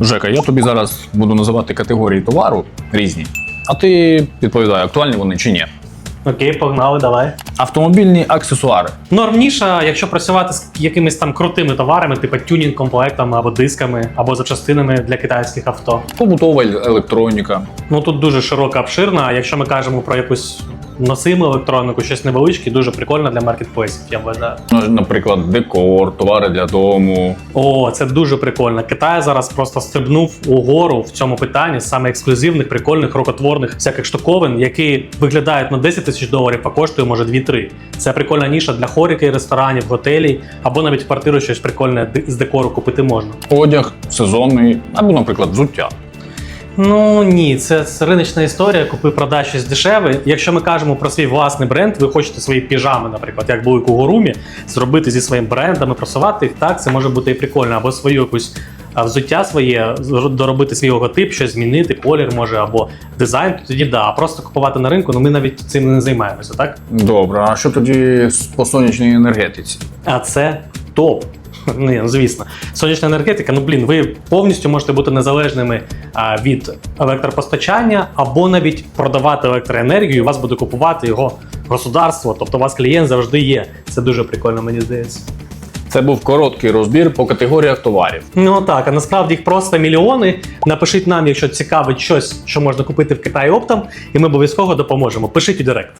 Жека, я тобі зараз буду називати категорії товару різні, а ти відповідай, актуальні вони чи ні. Окей, погнали, давай. Автомобільні аксесуари. Нормніша, якщо працювати з якимись там крутими товарами, типу тюнінг комплектами або дисками, або запчастинами для китайських авто. Побутова електроніка. Ну тут дуже широка, обширна. А Якщо ми кажемо про якусь носиму електроніку, щось невеличке, дуже прикольно для маркетплейсів, я вважаю. Ну, Наприклад, декор, товари для дому. О, це дуже прикольно. Китай зараз просто стрибнув угору в цьому питанні саме ексклюзивних, прикольних, рукотворних всяких штуковин, які виглядають на 10 тисяч доларів, а коштує може 2-3. Це прикольна ніша для хоріки, ресторанів, готелів, або навіть в квартиру щось прикольне з декору купити можна. Одяг сезонний, або, наприклад, взуття. Ну ні, це, риночна історія. Купи продай щось дешеве. Якщо ми кажемо про свій власний бренд, ви хочете свої піжами, наприклад, як були Кугурумі, зробити зі своїм брендом і просувати їх, так це може бути і прикольно, або свою якусь взуття своє, доробити свій логотип, щось змінити, колір може, або дизайн, то тоді да. А просто купувати на ринку, ну ми навіть цим не займаємося, так? Добре, а що тоді по сонячній енергетиці? А це топ. Ні, ну звісно, сонячна енергетика. Ну блін, ви повністю можете бути незалежними а, від електропостачання, або навіть продавати електроенергію. і вас буде купувати його государство. Тобто, у вас клієнт завжди є. Це дуже прикольно, мені здається. Це був короткий розбір по категоріях товарів. Ну так, а насправді їх просто мільйони. Напишіть нам, якщо цікавить щось, що можна купити в Китаї оптом, і ми обов'язково допоможемо. Пишіть у Директ.